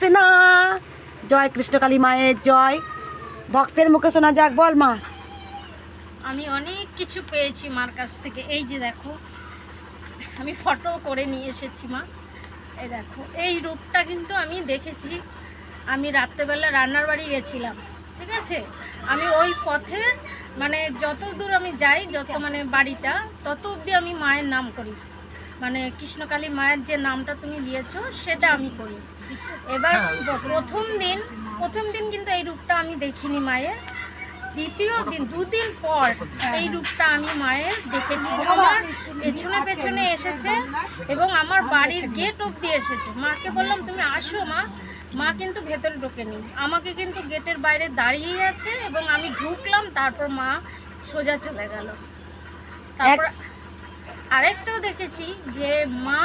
কৃষ্ণ জয় কৃষ্ণকালী মায়ের জয়। ভক্তের মুখে শোনা যাক, বল মা। আমি অনেক কিছু পেয়েছি মার কাছ থেকে। এই যে দেখো, আমি ফটো করে নিয়ে এসেছি মা। এই দেখো, এই রূপটা কিন্তু আমি দেখেছি। আমি রাত্রেবেলা রান্নার বাড়ি গেছিলাম, ঠিক আছে? আমি ওই পথে মানে যত দূর আমি যাই, যত মানে বাড়িটা, তত অবধি আমি মায়ের নাম করি। মানে কৃষ্ণকালী মায়ের যে নামটা তুমি দিয়েছ সেটা আমি করি। এবার প্রথম দিন প্রথম দিন কিন্তু এই রূপটা আমি দেখিনি মায়ের। দ্বিতীয় দিন দুদিন পর এই রূপটা আমি মায়ের দেখেছি। আমার পেছনে পেছনে এসেছে এবং আমার বাড়ির গেট অবধি এসেছে। মাকে বললাম তুমি আসো মা। মা কিন্তু ভেতরে ঢোকেনি। আমাকে কিন্তু গেটের বাইরে দাঁড়িয়ে আছে এবং আমি ঢুকলাম তারপর মা সোজা চলে গেল। তারপর আরেকটাও দেখেছি যে মা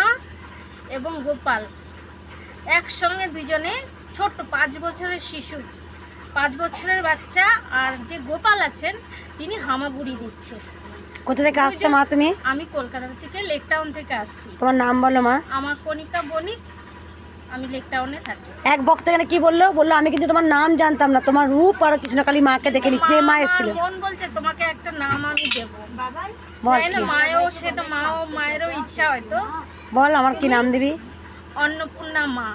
এবং গোপাল একসঙ্গে দুজনে ছোট্ট পাঁচ বছরের শিশু। পাঁচ বছরের বাচ্চা আর যে গোপাল আছেন তিনি হামাগুড়ি দিচ্ছে। কোথা থেকে আসছো মা তুমি? আমি কলকাতা থেকে লেকটাউন থেকে আসছি। তোমার নাম বলো মা। আমার কণিকা বণিক আমি লেক টাউনে থাকি। এক ভক্ত এখানে কি বলল? বলল আমি কিন্তু তোমার নাম জানতাম না। তোমার রূপ আর কৃষ্ণকালী মাকে দেখে নি। যে মা এসেছিল। মন বলছে তোমাকে একটা নাম আমি দেবো। না? কি? সেটা মাও মায়েরও ইচ্ছা হয়তো। বল আমার কি নাম দিবি? অন্নপূর্ণা মা।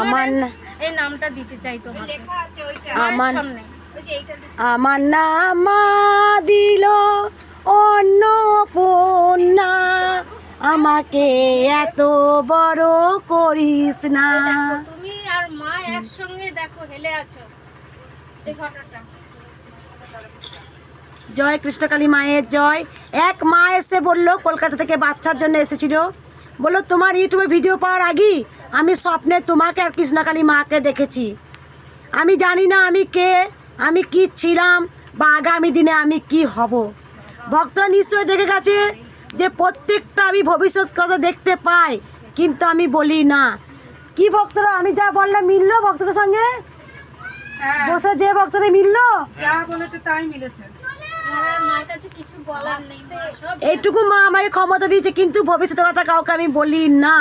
আমার এই নামটা দিতে চাই তোমাকে। আমার সামনে। আমার নাম মা দিল অন্নপূর্ণা। আমাকে এত বড় করিস না। তুমি আর মা একসঙ্গে দেখো হেলে আছো। এই জয় কৃষ্ণকালী মায়ের জয়। এক মা এসে বলল কলকাতা থেকে বাচ্চার জন্য এসেছিল। বলল তোমার ইউটিউবে ভিডিও পাওয়ার আগেই আমি স্বপ্নে তোমাকে আর কৃষ্ণকালী মাকে দেখেছি। আমি জানি না আমি কে আমি কি ছিলাম বা আগামী দিনে আমি কি হব। ভক্তরা নিশ্চয়ই দেখে গেছে যে প্রত্যেকটা আমি ভবিষ্যৎ কথা দেখতে পাই কিন্তু আমি বলি না। কি ভক্তরা? আমি যা বললাম মিললো ভক্তদের সঙ্গে? বসে যে ভক্তদের মিললো? যা বলেছে তাই মিলেছে। আমার মার কাছে কিছু বলার নেই মা সব এইটুকু মা আমাকে ক্ষমতা দিয়েছে কিন্তু ভবিষ্যতের কথা কাউকে আমি বলি না।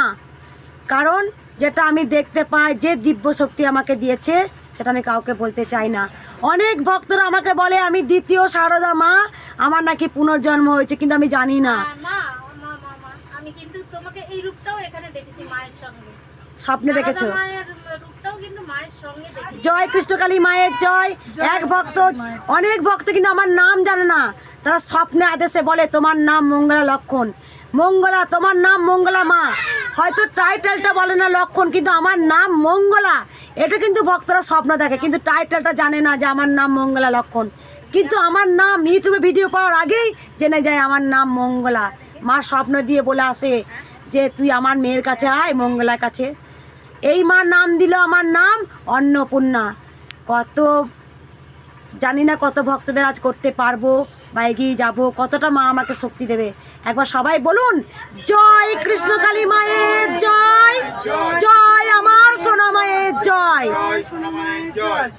কারণ যেটা আমি দেখতে পাই যে দিব্য শক্তি আমাকে দিয়েছে সেটা আমি কাউকে বলতে চাই না। অনেক ভক্তরা আমাকে বলে আমি দ্বিতীয় সারদা মা আমার নাকি পুনর্জন্ম হয়েছে কিন্তু আমি জানি না। আর মা মা মা মা আমি কিন্তু তোমাকে এই রূপটাও এখানে দেখেছি মায়ের সঙ্গে। স্বপ্নে দেখেছি? জয় কৃষ্ণকালী মায়ের জয়। এক ভক্ত অনেক ভক্ত কিন্তু আমার নাম জানে না। তারা স্বপ্নে আদেশে বলে তোমার নাম মঙ্গলা লক্ষণ। মঙ্গলা তোমার নাম মঙ্গলা মা। হয়তো টাইটেলটা বলে না লক্ষণ কিন্তু আমার নাম মঙ্গলা। এটা কিন্তু ভক্তরা স্বপ্ন দেখে, কিন্তু টাইটেলটা জানে না যে আমার নাম মঙ্গলা লক্ষণ। কিন্তু আমার নাম, ইউটিউবে ভিডিও পাওয়ার আগেই জেনে যায় আমার নাম মঙ্গলা। মা স্বপ্ন দিয়ে বলে আসে যে, তুই আমার মেয়ের কাছে আয়, মঙ্গলার কাছে। এই মা নাম দিল আমার নাম অন্নপূর্ণা। কত, জানি না কত ভক্তদের আজ করতে পারব বা এগিয়ে যাব, কতটা মা আমাকে শক্তি দেবে। একবার সবাই বলুন, জয় আমার সোনা মায়ের সোনামায়ের জয়